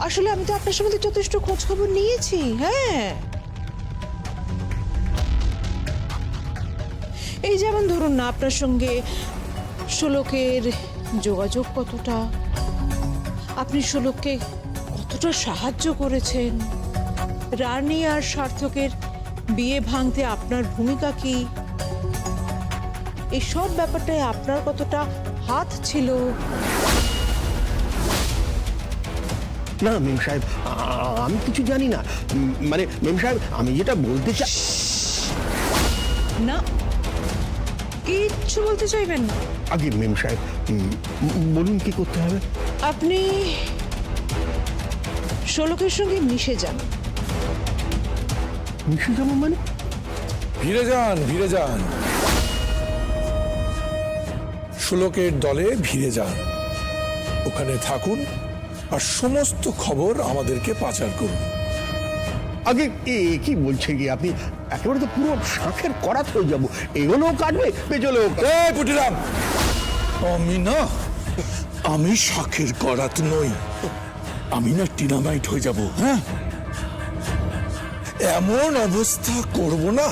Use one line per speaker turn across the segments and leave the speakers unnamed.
আসলে আমি তো আপনার সম্বন্ধে যথেষ্ট খোঁজ খবর নিয়েছি হ্যাঁ। এই যেমন ধরুন না, আপনার সঙ্গে শোলকের যোগাযোগ কতটা? আপনি শোলককে কতটা সাহায্য করেছেন? রানী আর সার্থকের বিয়ে ভাঙতে আপনার ভূমিকা কি? এই সব ব্যাপারটায় আপনার কতটা হাত ছিল?
না মেম সাহেব আমি কিছু জানি না। মানে মেম সাহেব আমি যেটা বলতে চাই
না কিচ্ছু বলতে চাইবেন না।
আগে মেম সাহেব বলুন কি করতে হবে?
আপনি শোলকের সঙ্গে মিশে যান।
মিশে যাব মানে?
ভিড়ে যান ভিড়ে যান। ষোলকের দলে ভিড়ে যান। ওখানে থাকুন। আর সমস্ত খবর আমাদেরকে পাচার করুন।
আগে এ কি বলছে কি আপনি? একেবারে তো পুরো শাঁখের করাত হয়ে যাব। এগোলেও কাটবে পেছলেও
পুটিরাম! আমি না আমি শাঁখের করাত নই। আমি না টিনামাইট হয়ে যাব হ্যাঁ? এমন অবস্থা করব না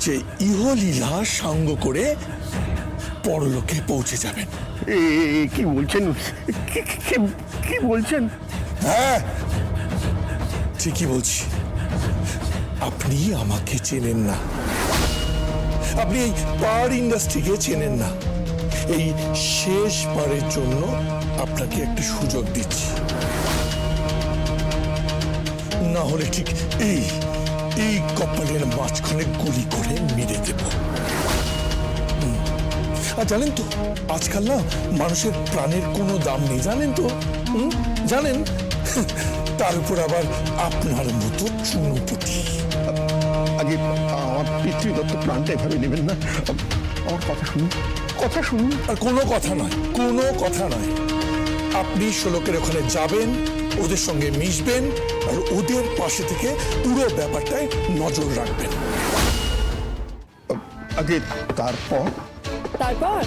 যে ইহলীলা সাঙ্গ করে পরলোকে পৌঁছে যাবেন।
এ কি বলছেন? কি- বলছেন?
হ্যাঁ ঠিকই বলছি। আপনি আমাকে চেনেন না। আপনি এই পার ইন্ডাস্ট্রিকে চেনেন না। এই শেষ বারের জন্য আপনাকে একটা সুযোগ দিচ্ছি। না হলে ঠিক এই এই কপালের মাঝখানে গুলি করে মেরে দেব। আর জানেন তো আজকাল না মানুষের প্রাণের কোনো দাম নেই জানেন তো? জানেন? তার উপর আবার আপনার মতো চুনোপুটি
আগে আমার পিতৃদত্ত প্রাণটা এভাবে নেবেন না। আমার কথা শুনুন কথা শুনুন।
আর কোনো কথা নয় কোনো কথা নয়। আপনি শোলকের ওখানে যাবেন ওদের সঙ্গে মিশবেন আর ওদের পাশে থেকে পুরো ব্যাপারটায় নজর রাখবেন।
আগে তারপর
তারপর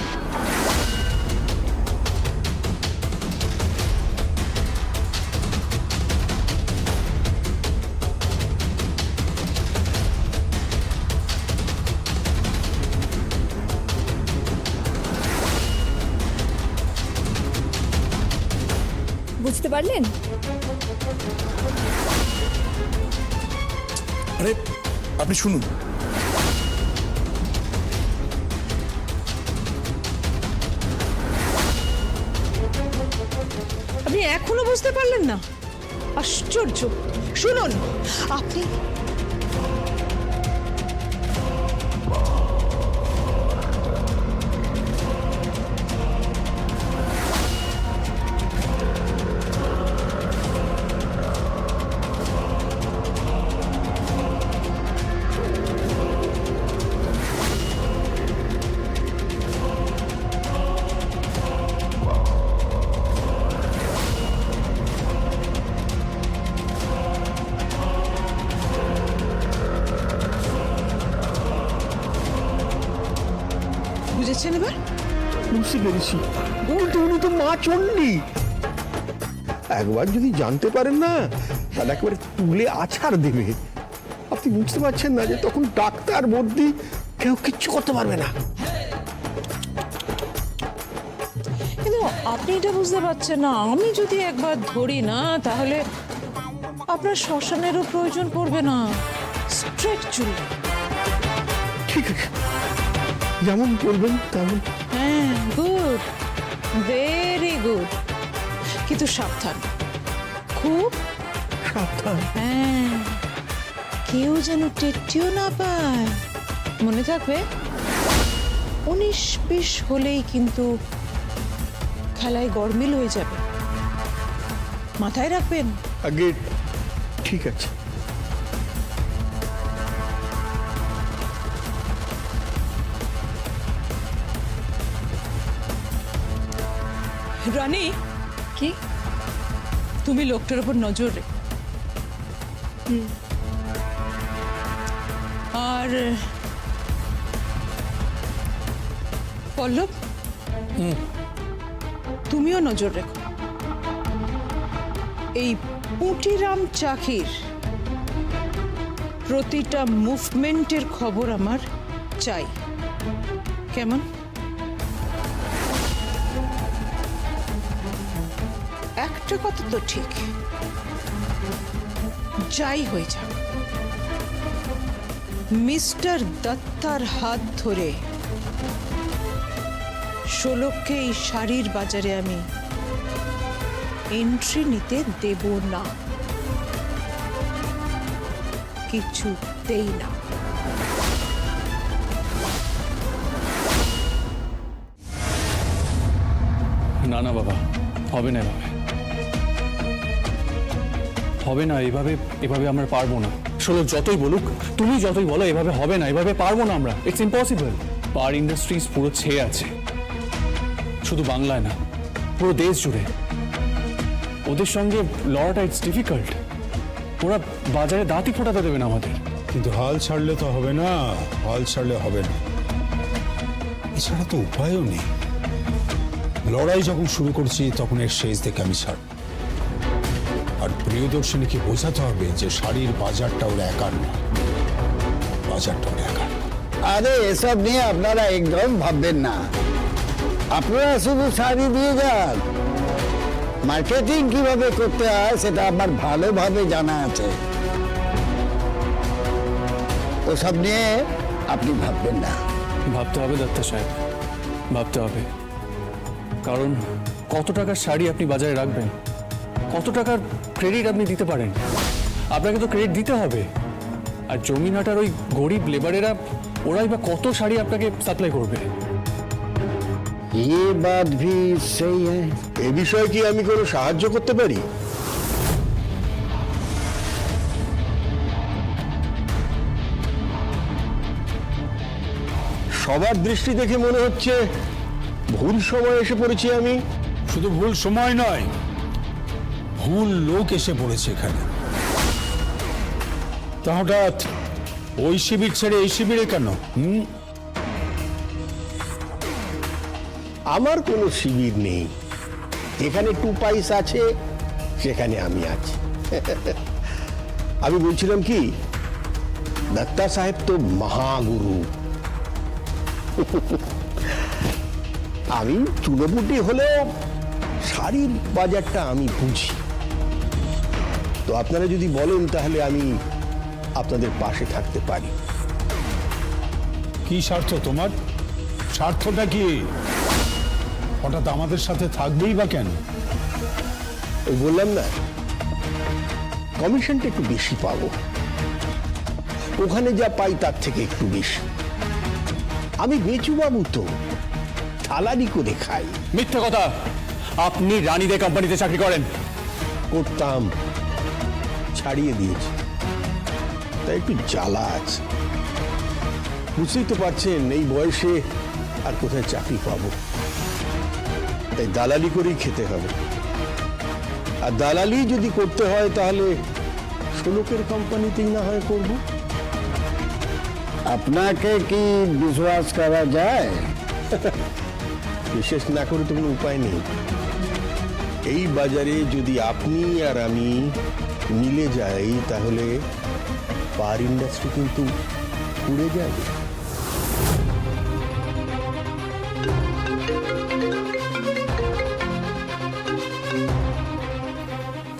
বুঝতে পারলেন
আরে আপনি শুনুন।
এখনও বুঝতে পারলেন না? আশ্চর্য। শুনুন আপনি
বুঝতে পেরেছি। বলতে উনি তো মা চণ্ডী। একবার যদি জানতে পারেন না, তাহলে একেবারে তুলে আছাড় দেবে। আপনি বুঝতে পারছেন না যে তখন ডাক্তার, বর্দি কেউ কিচ্ছু করতে পারবে না।
কিন্তু আপনি এটা বুঝতে পারছেন না, আমি যদি একবার ধরি না, তাহলে আপনার শ্মশানেরও প্রয়োজন পড়বে না। স্ট্রেট চুল।
যেমন বলবেন তেমন।
হ্যাঁ গুড ভেরি গুড কিন্তু সাবধান। খুব
সাবধান।
হ্যাঁ কেউ যেন টেট্টিও না পায়। মনে থাকবে? উনিশ বিশ হলেই কিন্তু খেলায় গরমিল হয়ে যাবে। মাথায় রাখবেন?
আগে ঠিক আছে।
রানী।
কি?
তুমি লোকটার উপর নজর রে। আর পল্লব? তুমিও নজর রেখো। এই পুঁটিরাম চাকির প্রতিটা মুভমেন্টের খবর আমার চাই। কেমন? একটা কথা তো ঠিক। যাই হয়ে যাক। মিস্টার দত্তার হাত ধরে ষোলককে এই শাড়ির বাজারে আমি এন্ট্রি নিতে দেব না। কিছুতেই না।
না না, বাবা। হবে না এভাবে। হবে না এভাবে এভাবে আমরা পারব না। ষোলো যতই বলুক তুমি যতই বলো এভাবে হবে না এভাবে পারব না আমরা। ইটস ইম্পসিবল পার ইন্ডাস্ট্রিজ পুরো ছেয়ে আছে। শুধু বাংলায় না পুরো দেশ জুড়ে। ওদের সঙ্গে লড়াটা ইটস ডিফিকাল্ট ওরা বাজারে দাঁতই ফোটাতে দেবে না আমাদের।
কিন্তু হাল ছাড়লে তো হবে না হাল ছাড়লে হবে না। এছাড়া তো উপায়ও নেই। লড়াই যখন শুরু করছি তখন এর শেষ দেখে আমি ছাড় আর প্রিয়দর্শনীকে বোঝাতে হবে যে শাড়ির বাজারটা ওর একার না। বাজারটা ওর একার।
আরে এসব নিয়ে আপনারা একদম ভাববেন না। আপনারা শুধু শাড়ি দিয়ে যান। মার্কেটিং কীভাবে করতে হয় সেটা আমার ভালোভাবে জানা আছে। ওসব নিয়ে আপনি ভাববেন না।
ভাবতে হবে দত্তা সাহেব। ভাবতে হবে। কারণ কত টাকার শাড়ি আপনি বাজারে রাখবেন? কত টাকার ক্রেডিট আপনি দিতে পারেন আপনাকে তো ক্রেডিট দিতে হবে আর জমিনাটার ওই গরিব লেবারেরা ওরাই বা কত শাড়ি আপনাকে সাপ্লাই করবে
ये बात भी सही है
এ বিষয়ে কি আমি কোনো সাহায্য করতে পারি সবার দৃষ্টি দেখে মনে হচ্ছে ভুল সময় এসে পড়েছি আমি
শুধু ভুল সময় নয় ভুল লোক এসে পড়েছে এখানে। হঠাৎ ওই শিবির ছেড়ে এই শিবিরে কেন?
আমার কোনো শিবির নেই। যেখানে টু পাইস আছে, সেখানে আমি আছি। আমি বলছিলাম কি, দত্তা সাহেব তো মহাগুরু। আমি চুনোপুটি হলেও শাড়ির বাজারটা আমি বুঝি। তো আপনারা যদি বলেন তাহলে আমি আপনাদের পাশে থাকতে পারি।
কি স্বার্থ তোমার? স্বার্থটা কি? হঠাৎ আমাদের সাথে থাকবেই বা কেন?
ওই বললাম না কমিশনটা একটু বেশি পাবো। ওখানে যা পাই তার থেকে একটু বেশি। আমি বেচু বাবু তো থালারি করে খাই।
মিথ্যা কথা! আপনি রানীদের কোম্পানিতে চাকরি করেন।
করতাম। ছাড়িয়ে দিয়েছি। তাই একটু জ্বালা আছে। বুঝতেই তো পারছেন এই বয়সে আর কোথায় চাকরি পাবো। তাই দালালি করেই খেতে হবে। আর দালালি যদি করতে হয় তাহলে ষোলকের কোম্পানিতেই না হয় করব।
আপনাকে কি বিশ্বাস করা যায়?
বিশেষ না করে তো কোনো উপায় নেই। এই বাজারে যদি আপনি আর আমি মিলে যাই তাহলে পার ইন্ডাস্ট্রি কিন্তু পুড়ে যাবে।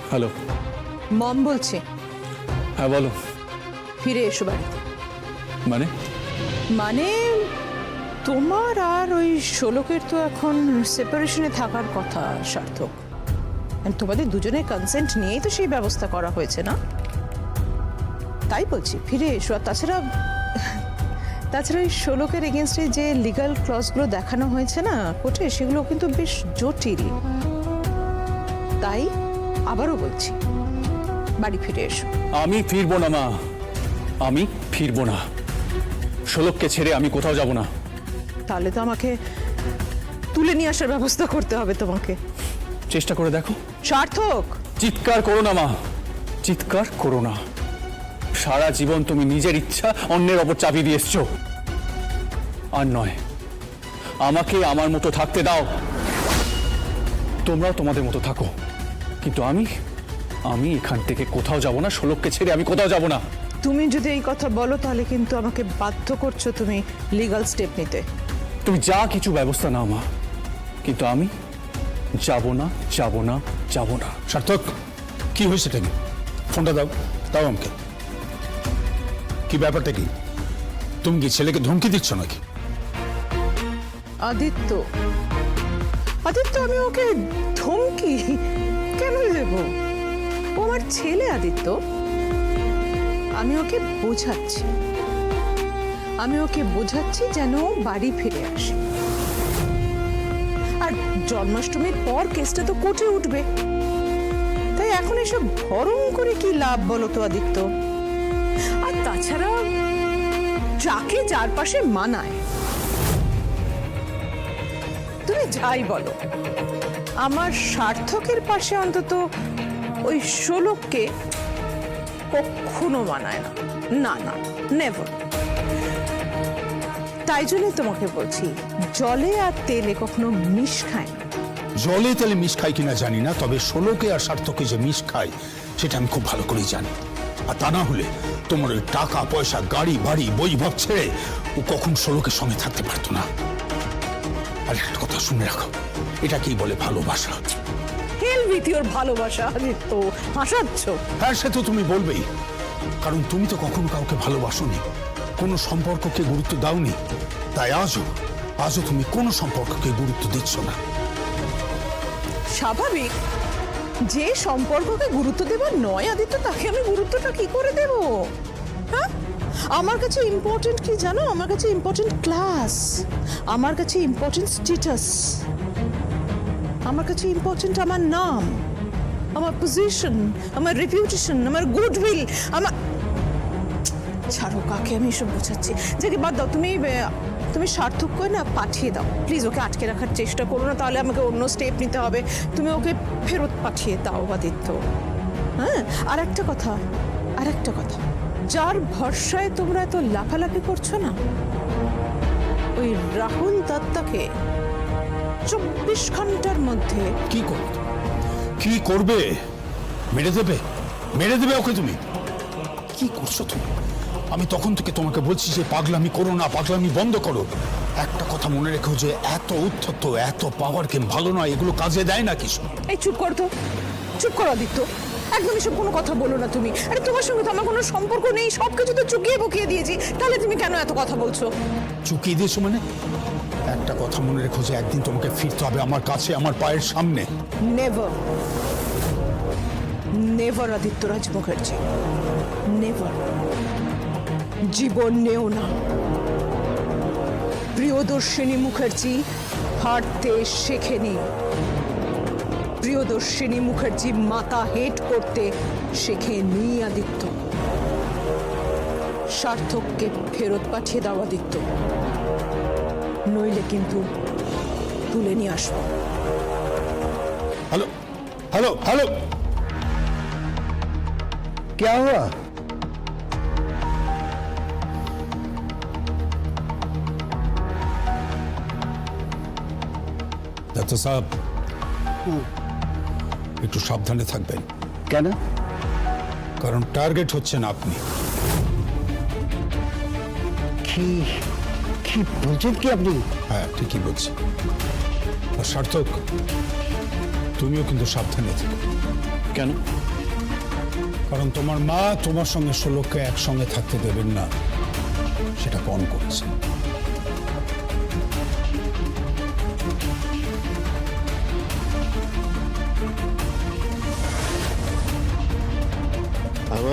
হ্যালো
মম বলছে।
হ্যাঁ বলো।
ফিরে এসো বাড়িতে।
মানে?
মানে তোমার আর ওই ষোলকের তো এখন সেপারেশনে থাকার কথা সার্থক। তোমাদের দুজনের কনসেন্ট নিয়েই তো সেই ব্যবস্থা করা হয়েছে না? তাই বলছি ফিরে এসো। আর তাছাড়া তাছাড়া ওই ষোলকের এগেনস্টে যে লিগাল ক্লজগুলো দেখানো হয়েছে না কোর্টে সেগুলো কিন্তু বেশ জটিল। তাই আবারও বলছি বাড়ি ফিরে এসো।
আমি ফিরবো না মা। আমি ফিরবো না। ষোলককে ছেড়ে আমি কোথাও যাব না।
তাহলে তো আমাকে তুলে নিয়ে আসার ব্যবস্থা করতে হবে তোমাকে।
চেষ্টা করে দেখো।
সার্থক!
চিৎকার করো না মা। চিৎকার করো না। সারা জীবন তুমি নিজের ইচ্ছা অন্যের ওপর চাপিয়ে দিয়ে এসছো। আর নয় আমাকে আমার মতো থাকতে দাও। তোমরাও তোমাদের মতো থাকো। কিন্তু আমি আমি এখান থেকে কোথাও যাব না শোলককে ছেড়ে আমি কোথাও যাব না।
তুমি যদি এই কথা বলো তাহলে কিন্তু আমাকে বাধ্য করছ তুমি লিগ্যাল স্টেপ নিতে।
তুমি যা কিছু ব্যবস্থা নাও মা। কিন্তু আমি যাব না যাব না যাব না।
সার্থক, কি হয়েছে কি ফোনটা দাও দাও আমাকে। কি ব্যাপারটা কি? তুমি কি ছেলেকে ধমকি দিচ্ছ নাকি?
আদিত্য। আদিত্য, আমি ওকে ধমকি কেন দেব? ও আমার ছেলে, আদিত্য। আমি ওকে বোঝাচ্ছি। আমি ওকে বোঝাচ্ছি যেন বাড়ি ফিরে আসে। জন্মাষ্টমীর পর কেসটা তো কোর্টে উঠবে। তাই এখন এসব ভরম করে কি লাভ বলো তো আদিত্য? আর তাছাড়া যাকে যার পাশে মানায়, তুমি যাই বলো। আমার সার্থকের পাশে অন্তত ওই ষোলককে কখনো মানায় না। না না নেভার তাই জন্যই তোমাকে বলছি জলে আর তেলে কখনো মিশ খায় না।
জলে তেলে মিশ খাই কিনা জানি না তবে ষোলোকে আর সার্থকে যে মিশ খায় সেটা আমি খুব ভালো করেই জানি। আর তা না হলে তোমার ওই টাকা পয়সা গাড়ি বাড়ি বৈভব ছেড়ে ও কখন ষোলোকের সঙ্গে থাকতে পারতো না? আর একটা কথা শুনে রাখো এটা কি বলে ভালোবাসা।
হেলবিতি ওর ভালোবাসা আদিত্য হাসাচ্ছ।
হ্যাঁ সে তো তুমি বলবেই কারণ তুমি তো কখনো কাউকে ভালোবাসোনি। কোনো সম্পর্ককে গুরুত্ব দাওনি। তাই আজও আজও তুমি কোনো সম্পর্ককে গুরুত্ব দিচ্ছ না।
স্বাভাবিক। যে সম্পর্ককে গুরুত্ব দেবার নয়, আদিত্য, তাকে আমি গুরুত্বটা কি করে দেব? হ্যাঁ? আমার কাছে ইম্পর্টেন্ট কি জানো? আমার কাছে ইম্পর্টেন্ট ক্লাস আমার কাছে ইম্পর্টেন্ট স্ট্যাটাস আমার কাছে ইম্পর্টেন্ট আমার নাম। আমার পজিশন আমার রেপুটেশন আমার গুডউইল আমার কাকে আমি এসব বোঝাচ্ছি? যে কি বাদ দাও, তুমি তুমি সার্থক করে না পাঠিয়ে দাও। প্লিজ ওকে আটকে রাখার চেষ্টা করো না, তাহলে আমাকে অন্য স্টেপ নিতে হবে। তুমি ওকে ফেরত পাঠিয়ে দাও, আদিত্য। হ্যাঁ আর একটা কথা, আর একটা কথা। যার ভরসায় তোমরা এত লাফালাফি করছ না, ওই রাহুল দত্তাকে চব্বিশ ঘণ্টার মধ্যে
কি করবে? কি করবে? মেরে দেবে? মেরে দেবে ওকে তুমি? কি করছ তুমি? আমি তখন থেকে তোমাকে বলছি যে পাগলামি করো না পাগলামি বন্ধ করো। একটা কথা মনে রেখো যে এত উদ্ধত এত পাওয়ার গেম ভালো নয় এগুলো কাজে দেয় না কিছু।
এই চুপ কর তো চুপ করো আদিত্য। একদম এসব কোনো কথা বলো না তুমি। আরে তোমার সঙ্গে তো আমার কোনো সম্পর্ক নেই সব কিছু তো চুকিয়ে বকিয়ে দিয়েছি। তাহলে তুমি কেন এত কথা বলছো?
চুকিয়ে দিয়েছ মানে? একটা কথা মনে রেখো যে একদিন তোমাকে ফিরতে হবে আমার কাছে আমার পায়ের সামনে।
Never never Aditya Adityaraj Mukherjee never জীবন নেও না প্রিয়দর্শিনী মুখার্জি হাঁটতে শেখেনি প্রিয়দর্শিনী মুখার্জি মাথা হেট করতে শেখেনি আদিত্য সার্থককে ফেরত পাঠিয়ে দাও আদিত্য নইলে কিন্তু তুলে নিয়ে আসবো
হ্যালো হ্যালো হ্যালো
क्या हुआ
ডাক্তার সাহেব। একটু সাবধানে থাকবেন।
কেন?
কারণ টার্গেট হচ্ছেন আপনি।
কি কি বলছেন কি আপনি?
হ্যাঁ ঠিকই বলছি। আর সার্থক তুমিও কিন্তু সাবধানে থেকো।
কেন?
কারণ তোমার মা তোমার সঙ্গে ষোলোককে একসঙ্গে থাকতে দেবেন না। সেটা কম করেছে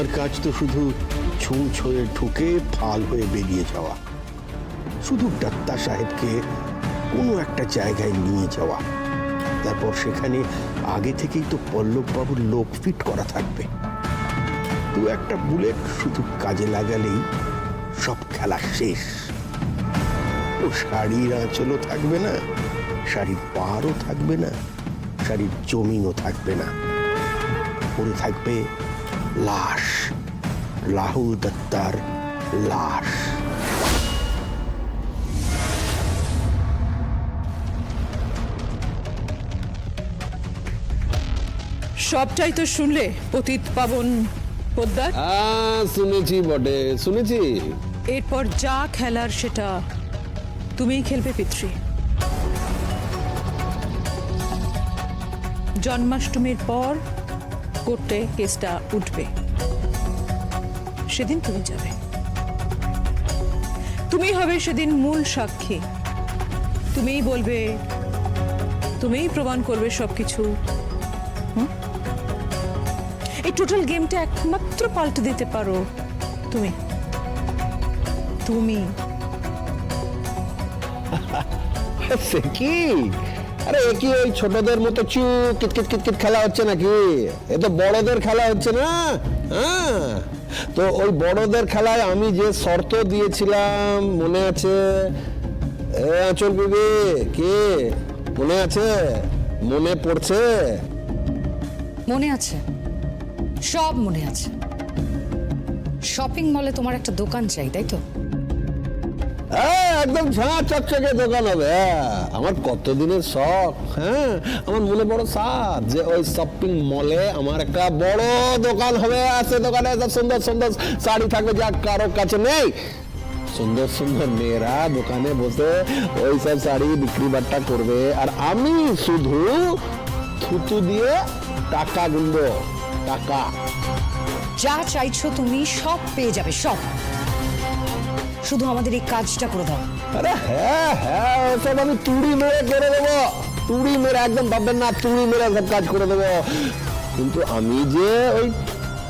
আমার কাজ তো শুধু ছুঁ ছুঁয়ে ঢুকে ফাল হয়ে বেরিয়ে যাওয়া। শুধু ডাক্তার সাহেবকে কোনো একটা জায়গায় নিয়ে যাওয়া। তারপর সেখানে আগে থেকেই তো পল্লববাবুর লোক ফিট করা থাকবে। দু একটা বুলেট শুধু কাজে লাগালেই সব খেলা শেষ। ও শাড়ির আঁচলও থাকবে না, শাড়ির পাড়ও থাকবে না, শাড়ির জমিনও থাকবে না। পড়ে থাকবে লাশ রাহুল দত্তার লাশ।
সবটাই তো শুনলে পতিত পাবন পোদ্দার।
শুনেছি বটে শুনেছি।
এরপর যা খেলার সেটা তুমিই খেলবে পিতৃ। জন্মাষ্টমীর পর কোর্টে কেসটা উঠবে। সেদিন তুমি যাবে। তুমি হবে সেদিন মূল সাক্ষী। তুমিই বলবে, তুমিই প্রমাণ করবে সবকিছু? এই টোটাল গেমটা একমাত্র পাল্টে দিতে পারো তুমি। তুমি।
আরে এ কি ওই ছোটদের মতো চু কিটকিট কিটকিট খেলা হচ্ছে নাকি? এ তো বড়দের খেলা হচ্ছে না? হ্যাঁ? তো ওই বড়দের খেলায় আমি যে শর্ত দিয়েছিলাম, মনে আছে? এ বিবি, কি? মনে আছে? মনে পড়ছে?
মনে আছে। সব মনে আছে। শপিং মলে তোমার একটা দোকান চাই, তাই তো?
হ্যাঁ একদম ঝাঁ চকচকে দোকান হবে হ্যাঁ। আমার কত দিনের শখ হ্যাঁ। আমার মনে বড় সাথ যে ওই শপিং মলে আমার একটা বড় দোকান হবে, আর দোকানে সব সুন্দর সুন্দর শাড়ি থাকবে যা কারও কাছে নেই। সুন্দর সুন্দর মেয়েরা দোকানে বসে ওই সব শাড়ি বিক্রি বাট্টা করবে, আর আমি শুধু থুতু দিয়ে টাকা গুনবো, টাকা।
যা চাইছো তুমি সব পেয়ে যাবে, সব। শুধু আমাদের এই কাজটা করে দাও।
আরে হ্যাঁ হ্যাঁ ওসব আমি তুড়ি মেরে করে দেবো। তুড়ি মেরে একদম ভাববেন না তুড়ি মেরে সব কাজ করে দেবো। কিন্তু আমি যে ওই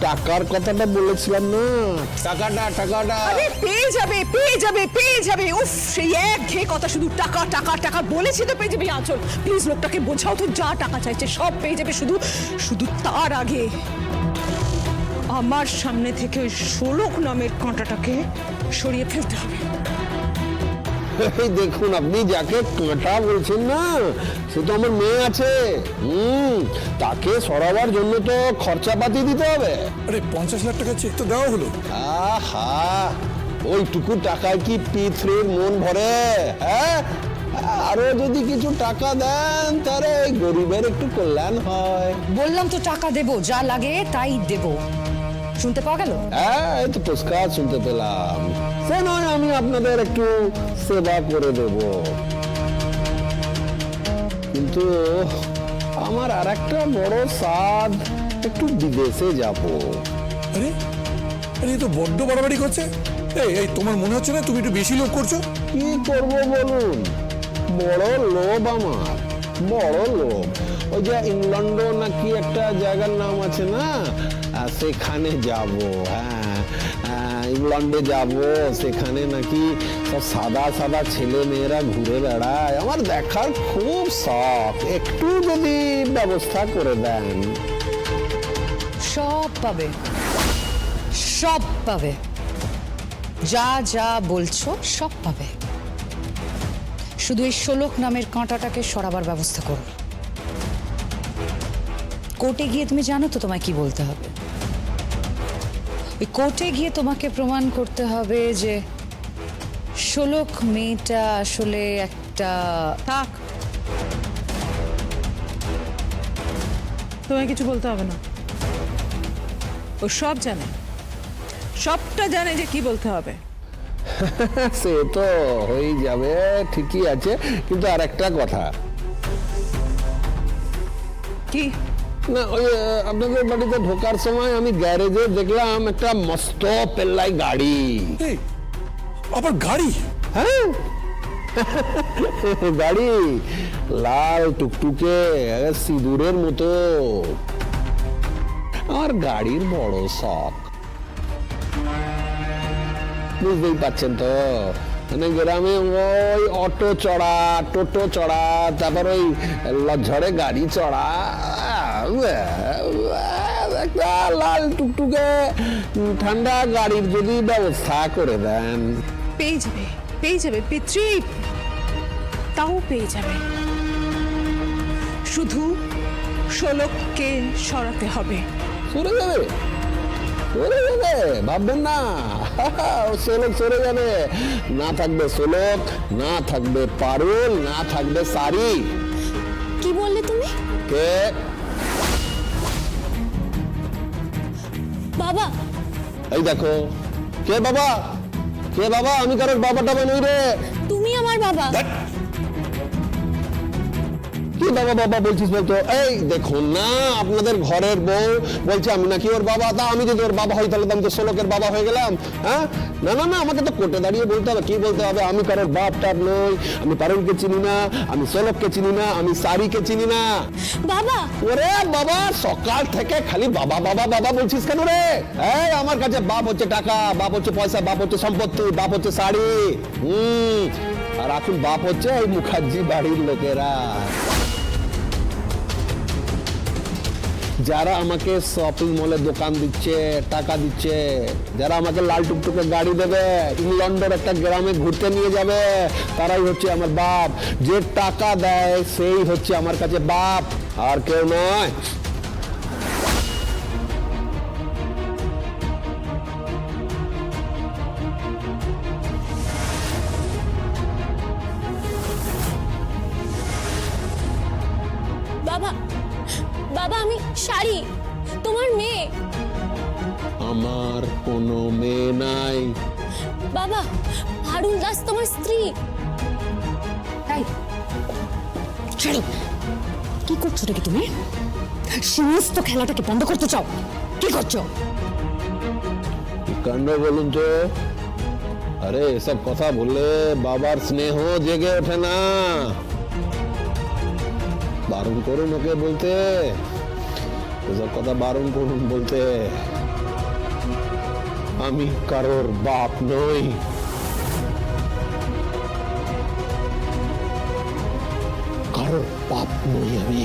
টাকার কথাটা বলেছিলাম না। টাকাটা টাকাটা।
আরে পেয়ে যাবে পেয়ে যাবে পেয়ে যাবে। উফ সেই এক কথা শুধু টাকা টাকা টাকা বলেছি তো পেয়ে যাবে আঁচল। প্লিজ লোকটাকে বোঝাও তো যা টাকা চাইছে সব পেয়ে যাবে শুধু শুধু তার আগে। আমার সামনে থেকে ওই ষোলক নামের কাঁটাটাকে সরিয়ে ফেলতে হবে।
এই দেখুন আপনি যাকে কাঁটা বলছেন না সে তো আমার মেয়ে আছে। হুম তাকে সরাবার জন্য তো খরচাপাতি দিতে হবে।
আরে পঞ্চাশ লাখ টাকা চেক তো দেওয়া হলো।
আহা ওইটুকু টাকায় কি পিথ্রির মন ভরে হ্যাঁ? আরও যদি কিছু টাকা দেন তাহলে ওই গরিবের একটু কল্যাণ হয়।
বললাম তো টাকা দেবো যা লাগে তাই দেবো। শুনতে পাওয়া গেল?
হ্যাঁ এই তো পুরস্কার শুনতে পেলাম। সে নয় আমি আপনাদের একটু সেবা করে দেব। কিন্তু আমার আর একটা বড় সাদ একটু বিদেশে যাব।
আরে আরে তো বড্ড বাড়াবাড়ি করছে। এই এই তোমার মনে হচ্ছে না তুমি একটু বেশি লোক করছ?
কি করব বলুন? বড় লোভ আমার বড় লোভ। ওই যে ইংল্যান্ড নাকি একটা জায়গার নাম আছে না? সেখানে যাব হ্যাঁ। ইংল্যান্ডে যাব, সেখানে নাকি সব সাদা সাদা ছেলে মেয়েরা ঘুরে বেড়ায়। আমার দেখার খুব শখ। একটু যদি ব্যবস্থা করে দেন।
সব পাবে। সব পাবে। যা যা বলছো, সব পাবে। শুধু এই শোলক নামের কাঁটাটাকে সরাবার ব্যবস্থা করো। কোর্টে গিয়ে তুমি জানো তো তোমায় কি বলতে হবে। ওই কোর্টে গিয়ে তোমাকে প্রমাণ করতে হবে যে শোলক মেয়েটা আসলে একটা
থাক। তোমায় কিছু বলতে হবে না। ও সব জানে। সবটা জানে যে কি বলতে হবে।
সে তো হয়ে যাবে ঠিকই আছে। কিন্তু আর একটা কথা।
কি?
না ওই আপনাদের বাড়িতে ঢোকার সময় আমি গ্যারেজে দেখলাম একটা মস্ত পেল্লাই গাড়ি।
আবার গাড়ি?
হ্যাঁ। গাড়ি লাল টুকটুকে সিঁদুরের মতো। আর গাড়ির বড় শখ। বুঝতেই পাচ্ছেন তো? মানে গ্রামে ওই অটো চড়া টোটো চড়া তারপর ওই ঝড়ে গাড়ি চড়া একটা লাল টুকটুকে ঠান্ডা গাড়ির যদি ব্যবস্থা করে দেন।
পেয়ে যাবে পেয়ে যাবে পিতৃ। তাও পেয়ে যাবে। শুধু শোলককে সরাতে হবে।
সরে যাবে সরে যাবে ভাববেন না। সোলক সরে যাবে। না থাকবে সোলক না থাকবে পারুল না থাকবে সারি।
কি বললে তুমি?
কে? এই দেখো কে বাবা? কে বাবা? আমি কারোর বাবা টাবা নই রে।
তুমি আমার বাবা।
কি বাবা বাবা বলছিস বলতো? এই দেখুন না আপনাদের ঘরের বউ বলছে আমি নাকি ওর বাবা? তা আমি যদি ওর বাবা হই তাহলে তো আমি তো সোলকের বাবা হয়ে গেলাম হ্যাঁ? না না না আমাকে তো কোর্টে দাঁড়িয়ে বলতে হবে কি বলতে হবে? আমি কারোর বাপ টাপ নই আমি পারুলকে চিনি না আমি সোলককে চিনি না আমি সারিকে চিনি না।
বাবা!
ওরে বাবা সকাল থেকে খালি বাবা বাবা বাবা বলছিস কেন রে? এই আমার কাছে বাপ হচ্ছে টাকা বাপ হচ্ছে পয়সা বাপ হচ্ছে সম্পত্তি বাপ হচ্ছে শাড়ি। হুম আর এখন বাপ হচ্ছে এই মুখার্জি বাড়ির লোকেরা। যারা আমাকে শপিং মলে দোকান দিচ্ছে, টাকা দিচ্ছে, যারা আমাকে লাল টুকটুকে গাড়ি দেবে ইংল্যান্ডের একটা গ্রামে ঘুরতে নিয়ে যাবে, তারাই হচ্ছে আমার বাপ। যে টাকা দেয়, সেই হচ্ছে আমার কাছে বাপ। আর কেউ নয়।
কি করছ নাকি তুমি? সমস্ত খেলাটাকে বন্ধ করতে চাও? কি করছ?
কাণ্ড বলুন তো? আরে, এসব কথা বললে বাবার স্নেহ জেগে ওঠে না। বারণ করুন ওকে বলতে। এসব কথা বারণ করুন বলতে। আমি কারোর বাপ নই। কারোর বাপ নই আমি